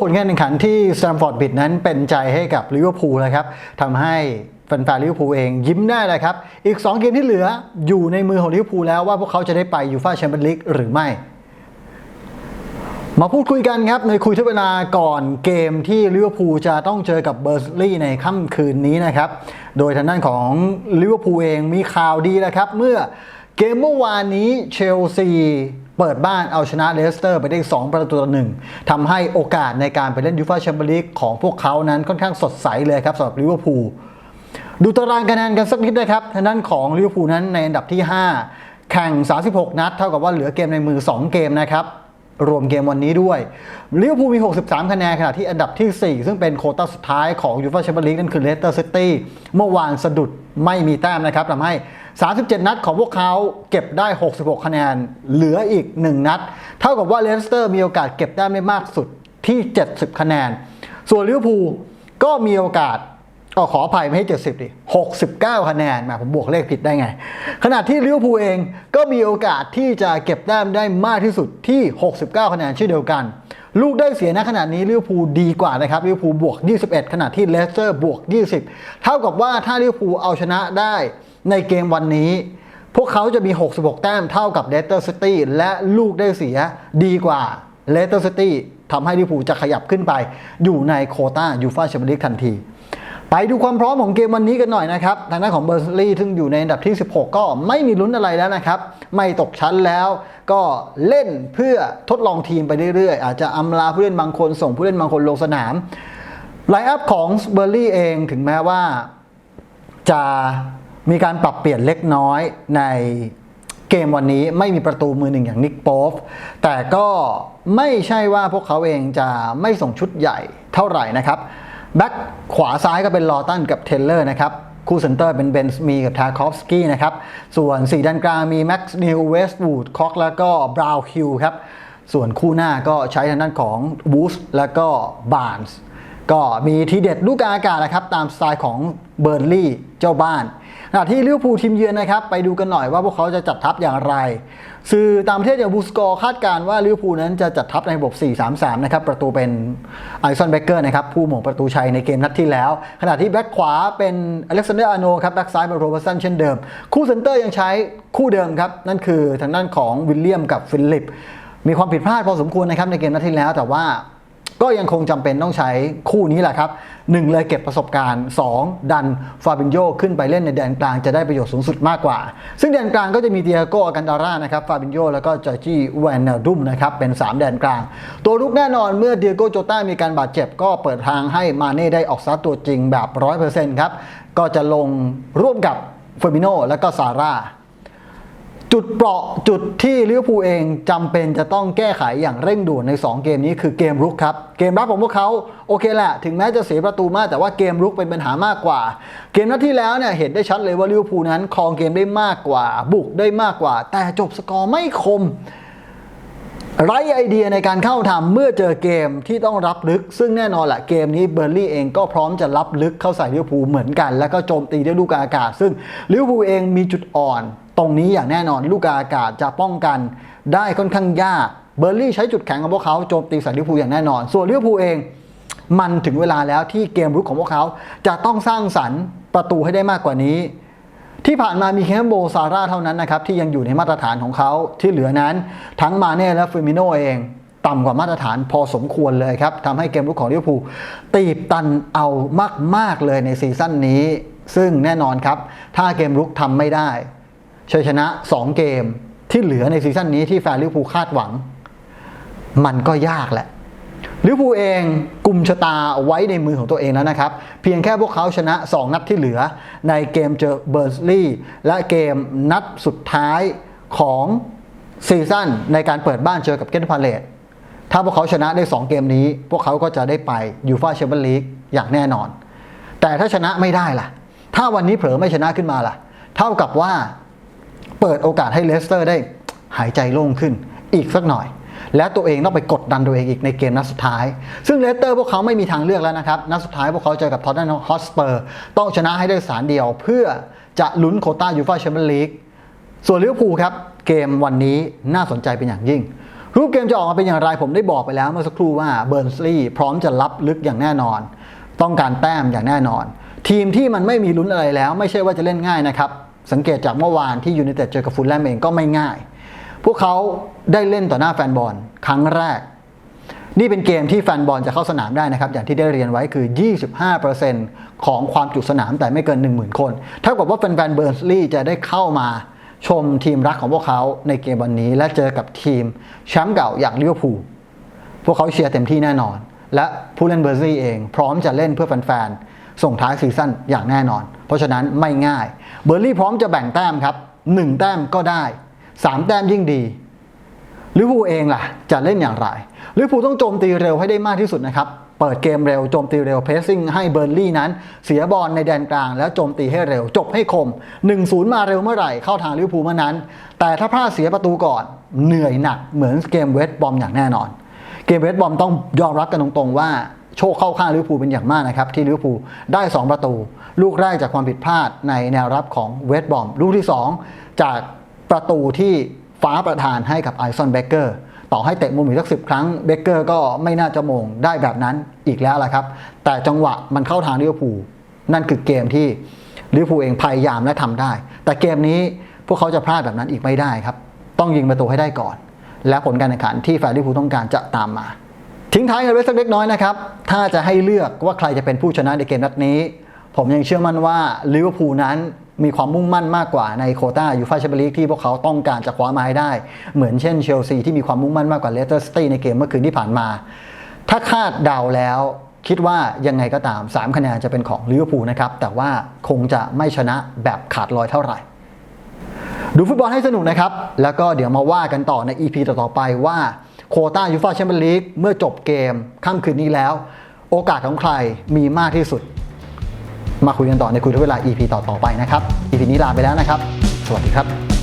ผลการแข่งขันที่สแตมฟอร์ดบิดนั้นเป็นใจให้กับลิเวอร์พูลนะครับทำให้แฟนๆลิเวอร์พูลเองยิ้มได้เลยครับ อีก 2 เกมที่เหลืออยู่ในมือของลิเวอร์พูลแล้วว่าพวกเขาจะได้ไปยูฟ่าแชมเปี้ยนลีกหรือไม่มาพูดคุยกันครับ ในคุยทุกเวลาก่อนเกมที่ลิเวอร์พูลจะต้องเจอกับเบอร์ซลีย์ในค่ำคืนนี้นะครับ โดยทางด้านของลิเวอร์พูลเองมีข่าวดีแล้วครับ เมื่อเกมเมื่อวานนี้เชลซี เปิดบ้านเอาชนะเลสเตอร์ไปได้ 2 ประตูต่อหนึ่งทำให้โอกาสในการไปเล่นยูฟ่าแชมเปี้ยนลีกของพวกเขานั้นค่อนข้างสดใสเลยครับสำหรับลิเวอร์พูลดูตารางคะแนนกันสักนิดนะครับทางด้านของลิเวอร์พูลนั้นในอันดับที่ 5 แข่ง 36 นัด เท่ากับว่าเหลือเกมในมือ 2 เกมนะครับรวมเกมวันนี้ด้วยลิเวอร์พูลมี 63 คะแนนขณะที่อันดับที่ 4 ซึ่งเป็นโคต้าสุดท้ายของยูฟ่าแชมเปี้ยนลีกนั่นคือเลสเตอร์ซิตี้เมื่อวานสะดุดไม่มีแต้มนะครับทำให้ 37 นัดของพวกเขาเก็บได้ 66 คะแนน เหลืออีก 1 นัด เท่ากับว่าเลสเตอร์มีโอกาสเก็บแต้ได้มากสุดที่ 70 คะแนน ส่วนลิเวอร์พูลก็มีโอกาสก็ขออภัยไม่ให้70ดิ69 คะแนนมาผมบวกเลขผิดได้ไง ขณะที่ลิเวอร์พูลเองก็มีโอกาสที่จะเก็บแต้มได้มากที่สุดที่ 69 คะแนนเช่นเดียวกัน ลูกได้เสียณขณะนี้ลิเวอร์พูลดีกว่านะครับลิเวอร์พูลบวก 21 ขณะที่เลสเตอร์บวก 20 เท่ากับว่าถ้าลิเวอร์พูลเอาชนะได้ ในเกมวันนี้ พวกเขาจะมี 66 แต้มเท่ากับเลสเตอร์ซิตี้และลูกได้เสียดีกว่าเลสเตอร์ซิตี้ทำให้ลิเวอร์พูลจะขยับขึ้นไป อยู่ในโคตายูฟ่าแชมเปี้ยนลีกทันที ไปดูความพร้อมของเกมวันนี้กันหน่อยนะครับ ทางด้านของเบอร์ซลีย์ซึ่งอยู่ในอันดับที่ 16 ก็ไม่มีลุ้นอะไรแล้วนะครับ ไม่ตกชั้นแล้ว ก็เล่นเพื่อทดลองทีมไปเรื่อยๆ อาจจะอำลาผู้เล่นบางคนส่งผู้เล่นบางคนลงสนามไลน์อัพของเบอร์ลี่เองถึงแม้ว่าจะ มีการปรับเปลี่ยนเล็กน้อยในเกมวันนี้ไม่มีประตูมือหนึ่งอย่างนิกโป๊ฟแต่ก็ไม่ใช่ว่าพวกเขาเองจะไม่ส่งชุดใหญ่เท่าไหร่นะครับแบ็คขวาซ้ายก็เป็นลอตันกับเทเลอร์นะครับคู่เซนเตอร์เป็นเบนส์มีกับทาคอฟสกี้นะครับ ส่วน4ด้านกลางมีแม็กซ์นิวเวสต์วูดคอกแล้วก็บราวน์ฮิลครับ ส่วนคู่หน้าก็ใช้ทางด้านของวูสแล้วก็บาร์นส์ก็มีทีเด็ดลูกอากาศนะครับ ตามสไตล์ของเบอร์นลี่เจ้าบ้าน ขณะที่ลิเวอร์พูลทีมเยือนนะครับไปดูกันหน่อยว่าพวกเขาจะจัดทัพอย่างไร สื่อต่างประเทศอย่างบูสกอร์คาดการณ์ว่าลิเวอร์พูลนั้นจะจัดทัพในระบบ 4-3-3 นะครับประตูเป็นไอซอนเบเกอร์นะครับผู้หม่งประตูชัยในเกมนัดที่แล้ว ขณะที่แบ็คขวาเป็นอเล็กซานเดอร์อาโนครับแบ็คซ้ายเป็นโรเบอร์สันเช่นเดิม คู่เซนเตอร์ยังใช้คู่เดิมครับนั่นคือทางด้านของวิลเลียมกับฟิลิปมีความผิดพลาดพอสมควรนะครับในเกมนัดที่แล้วแต่ว่า ก็ยังคงจำเป็นต้องใช้คู่นี้แหละครับ 1 เลยเก็บประสบการณ์ 2 ดันฟาบินโยขึ้นไปเล่นในแดนกลางจะได้ประโยชน์สูงสุดมากกว่า ซึ่งแดนกลางก็จะมีเดียโกอากันดาร่านะครับฟาบินโยแล้วก็จอร์จี้แวนเนลดุมนะครับเป็น 3 แดนกลาง ตัวรุกแน่นอนเมื่อเดียโกโจต้ามีการบาดเจ็บก็เปิดทางให้มาเน่ได้ออกสตาตัวจริงแบบ 100%ครับก็จะลงร่วมกับเฟอร์มิโนและก็ซาร่า จุดเปราะจุดที่ลิเวอร์พูลเองจำเป็นจะต้องแก้ไขอย่างเร่งด่วนใน 2 เกมนี้คือเกมรุกครับ เกมรับของพวกเขาโอเคแหละ ถึงแม้จะเสียประตูมาก แต่ว่าเกมรุกเป็นปัญหามากกว่า เกมนัดที่แล้วเนี่ยเห็นได้ชัดเลยว่าลิเวอร์พูลนั้นครองเกมได้มากกว่า บุกได้มากกว่า แต่จบสกอร์ไม่คม ไรไอเดียในการเข้าทำเมื่อเจอเกมที่ต้องรับลึก ซึ่งแน่นอนแหละเกมนี้เบอร์ลี่เองก็พร้อมจะรับลึกเข้าใส่ลิเวอร์พูลเหมือนกัน แล้วก็โจมตีด้วยลูกอากาศ ซึ่งลิเวอร์พูลเองมีจุดอ่อน ตรงนี้อย่างแน่นอนลูกกาอากาศจะป้องกันได้ค่อนข้างยากเบอร์ลี่ใช้จุดแข็งของพวกเขาโจมตีใส่ลิเวอร์พูลอย่างแน่นอน ส่วนลิเวอร์พูลเอง มันถึงเวลาแล้วที่เกมรุกของพวกเขาจะต้องสร้างสรรค์ประตูให้ได้มากกว่านี้ ที่ผ่านมามีแค่โบซาร่าเท่านั้นนะครับที่ยังอยู่ในมาตรฐานของเขาที่เหลือนั้น ทั้งมาเน่และฟอร์มิโนเองต่ำกว่ามาตรฐานพอสมควรเลยครับทำให้เกมรุกของลิเวอร์พูลตีบตันเอามากๆเลยในซีซั่นนี้ ซึ่งแน่นอนครับ ถ้าเกมรุกทำไม่ได้ ชัยชนะ 2 เกมที่เหลือในซีซั่นนี้ที่แฟนลิเวอร์พูลคาดหวัง มันก็ยากแหละลิเวอร์พูลเองกลุ่มชะตาไว้ในมือของตัวเองแล้วนะครับ เพียงแค่พวกเขาชนะ 2 นัดที่เหลือ ในเกมเจอเบอร์สลีย์และเกมนัดสุดท้ายของซีซั่นในการเปิดบ้านเจอกับเกนพาเลตถ้าพวกเขาชนะได้ 2 เกมนี้ พวกเขาก็จะได้ไปยูฟาแชมเปี้ยนลีกอย่างแน่นอน แต่ถ้าชนะไม่ได้ล่ะ ถ้าวันนี้เผลอไม่ชนะขึ้นมาล่ะ เท่ากับว่า เปิดโอกาสให้เลสเตอร์ได้หายใจโล่งขึ้นอีกสักหน่อย และตัวเองต้องไปกดดันตัวเองอีกในเกมนัดสุดท้าย ซึ่งเลสเตอร์พวกเขาไม่มีทางเลือกแล้วนะครับนัดสุดท้ายพวกเขาเจอกับท็อตแนมฮอสเปอร์ต้องชนะให้ได้สารเดียว เพื่อจะลุ้นโคต้ายูฟ่าแชมเปี้ยนลีกส่วนลิเวอร์พูลครับเกมวันนี้น่าสนใจเป็นอย่างยิ่ง รูปเกมจะออกมาเป็นอย่างไรผมได้บอกไปแล้วเมื่อสักครู่ว่าเบิร์นสลีย์พร้อมจะรับลึกอย่างแน่นอน ต้องการแต้มอย่างแน่นอน ทีมที่มันไม่มีลุ้นอะไรแล้ว ไม่ใช่ว่าจะเล่นง่ายนะครับ สังเกตจากเมื่อวานที่ยูไนเต็ดเจอกับฟูลแลมเองก็ไม่ง่าย พวกเขาได้เล่นต่อหน้าแฟนบอลครั้งแรก นี่เป็นเกมที่แฟนบอลจะเข้าสนามได้นะครับ อย่างที่ได้เรียนไว้คือ 25%ของความจุสนามแต่ไม่เกิน 10,000 คน เท่ากับว่าแฟนๆเบิร์สลีย์จะได้เข้ามาชมทีมรักของพวกเขาในเกมวันนี้ และเจอกับทีมแชมป์เก่าอย่างลิเวอร์พูลพวกเขาเชียร์เต็มที่แน่นอน และผู้เล่นเบอร์ซี่เอง พร้อมจะเล่นเพื่อแฟนๆ ส่งท้ายซีซั่นอย่างแน่นอน เพราะฉะนั้นไม่ง่าย เบอร์ลี่พร้อมจะแบ่งแต้มครับ 1 แต้มก็ได้ 3 แต้มยิ่งดีลิเวอร์พูลเองล่ะ จะเล่นอย่างไรลิเวอร์พูลต้องโจมตีเร็วให้ได้มากที่สุดนะครับ เปิดเกมเร็วโจมตีเร็วเพรสซิ่งให้เบอร์ลี่นั้น เสียบอลในแดนกลาง แล้วโจมตีให้เร็ว จบให้คม 1-0 มาเร็วเมื่อไหร่เข้าทางลิเวอร์พูลเมื่อนั้น แต่ถ้าพลาดเสียประตูก่อนเหนื่อยหนักเหมือนเกมเวสต์บอมอย่างแน่นอน เกมเวสต์บอมต้องยอมรับกันตรงๆว่า โชคเข้าข้างลิเวอร์พูลเป็นอย่างมากนะครับ ที่ลิเวอร์พูลได้ 2 ประตู ลูกแรกจากความผิดพลาดในแนวรับของเวสต์บอมลูกที่ 2 จากประตูที่ฟ้าประทานให้กับไอซอนเบเกอร์ต่อให้เตะมุมอีกสักสิครั้งเบเกอร์ก็ไม่น่าจะมงได้แบบนั้นอีกแล้วละครับ แต่จังหวะมันเข้าทางลิเวอร์พูลนั่นคือเกมที่ลิเวอร์พูลเองพยายามและทำได้ แต่เกมนี้พวกเขาจะพลาดแบบนั้นอีกไม่ได้ครับ ต้องยิงประตูให้ได้ก่อน และผลการแข่งขันที่แฟนลิเวอร์พูลต้องการจะตามมา ทิ้งท้ายกันไว้สักเล็กน้อยนะครับ ถ้าจะให้เลือกว่าใครจะเป็นผู้ชนะในเกมนัดนี้ ผมยังเชื่อมั่นว่าลิเวอร์พูลนั้นมีความมุ่งมั่นมากกว่าในโคต้ายูฟ่าแชมเปี้ยนลีกที่พวกเขาต้องการจะคว้ามาให้ได้ เหมือนเช่นเชลซีที่มีความมุ่งมั่นมากกว่าเลสเตอร์ซิตี้ในเกมเมื่อคืนที่ผ่านมา ถ้าคาดเดาแล้วคิดว่ายังไงก็ตาม 3 คะแนนจะเป็นของลิเวอร์พูลนะครับ แต่ว่าคงจะไม่ชนะแบบขาดลอยเท่าไหร่ ดูฟุตบอลให้สนุกนะครับ แล้วก็เดี๋ยวมาว่ากันต่อใน EP ต่อๆไปว่า โควต้ายูฟ่าแชมเปี้ยนลีกเมื่อจบเกมค่ำคืนนี้แล้ว โอกาสของใครมีมากที่สุด มาคุยกันต่อในคุยทุกเวลา EP ต่อ ๆ ไปนะครับ EP นี้ลาไปแล้วนะครับ สวัสดีครับ